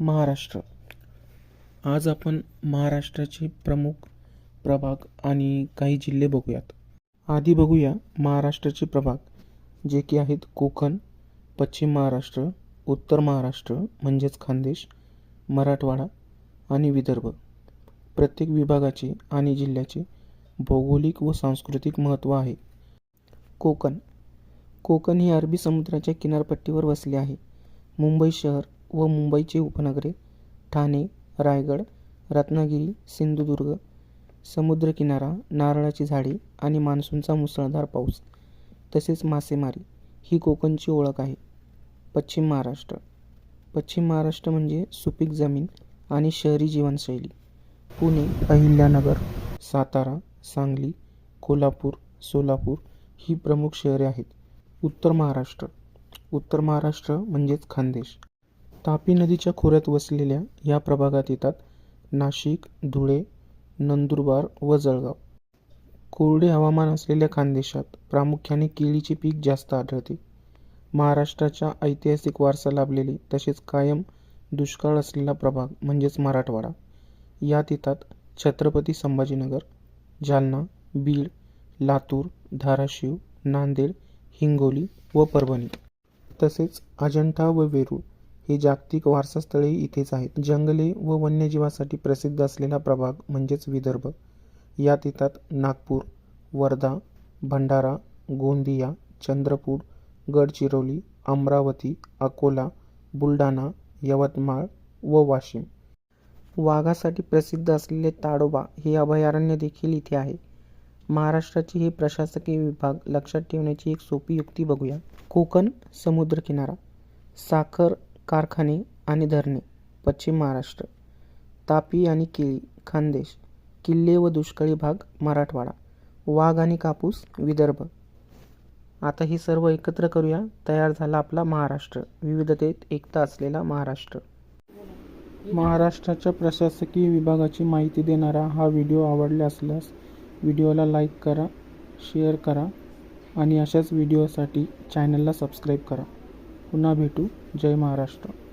महाराष्ट्र. आज आपण महाराष्ट्राचे प्रमुख प्रभाग आणि काही जिल्हे बघूयात. आधी बघूया महाराष्ट्राचे प्रभाग जे की आहेत कोकण पश्चिम महाराष्ट्र उत्तर महाराष्ट्र म्हणजेच खानदेश मराठवाडा आणि विदर्भ. प्रत्येक विभागाचे आणि जिल्ह्याचे भौगोलिक व सांस्कृतिक महत्त्व आहे. कोकण. कोकण ही अरबी समुद्राच्या किनारपट्टीवर वसले आहे. मुंबई शहर व मुंबईची उपनगरे ठाणे रायगड रत्नागिरी सिंधुदुर्ग समुद्रकिनारा नारळाची झाडे आणि मान्सूनचा मुसळधार पाऊस तसेच मासेमारी ही कोकणची ओळख आहे. पश्चिम महाराष्ट्र. पश्चिम महाराष्ट्र म्हणजे सुपीक जमीन आणि शहरी जीवनशैली. पुणे अहिल्यानगर सातारा सांगली कोल्हापूर सोलापूर ही प्रमुख शहरे आहेत. उत्तर महाराष्ट्र. उत्तर महाराष्ट्र म्हणजेच खानदेश. तापी नदीच्या खोऱ्यात वसलेल्या या प्रभागात येतात नाशिक धुळे नंदुरबार व जळगाव. कोरडे हवामान असलेल्या खानदेशात प्रामुख्याने केळीचे पीक जास्त आढळते. महाराष्ट्राच्या ऐतिहासिक वारसा लाभलेले तसेच कायम दुष्काळ असलेला प्रभाग म्हणजेच मराठवाडा. यात येतात छत्रपती संभाजीनगर जालना बीड लातूर धाराशिव नांदेड हिंगोली व परभणी. तसेच अजंठा व वेरूळ ही जागतिक वारसास्थळे इथेच आहेत. जंगले व वन्यजीवासाठी प्रसिद्ध असलेला प्रभाग म्हणजेच विदर्भ. यात येतात नागपूर वर्धा भंडारा गोंदिया चंद्रपूर गडचिरोली अमरावती अकोला बुलढाणा यवतमाळ व वाशिम. वाघासाठी प्रसिद्ध असलेले ताडोबा हे अभयारण्य देखील इथे आहे. महाराष्ट्राची हे प्रशासकीय विभाग लक्षात ठेवण्याची एक सोपी युक्ती बघूया. कोकण समुद्रकिनारा. साखर कारखाने आणि धरणे पश्चिम महाराष्ट्र तापी आणि केळी खानदेश किल्ले व दुष्काळी भाग मराठवाडा वाघ आणि कापूस विदर्भ. आता ही सर्व एकत्र करूया. तयार झाला आपला महाराष्ट्र. विविधतेत एकता असलेला महाराष्ट्र. महाराष्ट्राच्या प्रशासकीय विभागाची माहिती देणारा हा व्हिडिओ आवडला असल्यास व्हिडिओला लाईक करा शेअर करा आणि अशाच व्हिडिओसाठी चॅनलला सबस्क्राईब करा. पुन्हा भेटू. जय महाराष्ट्र.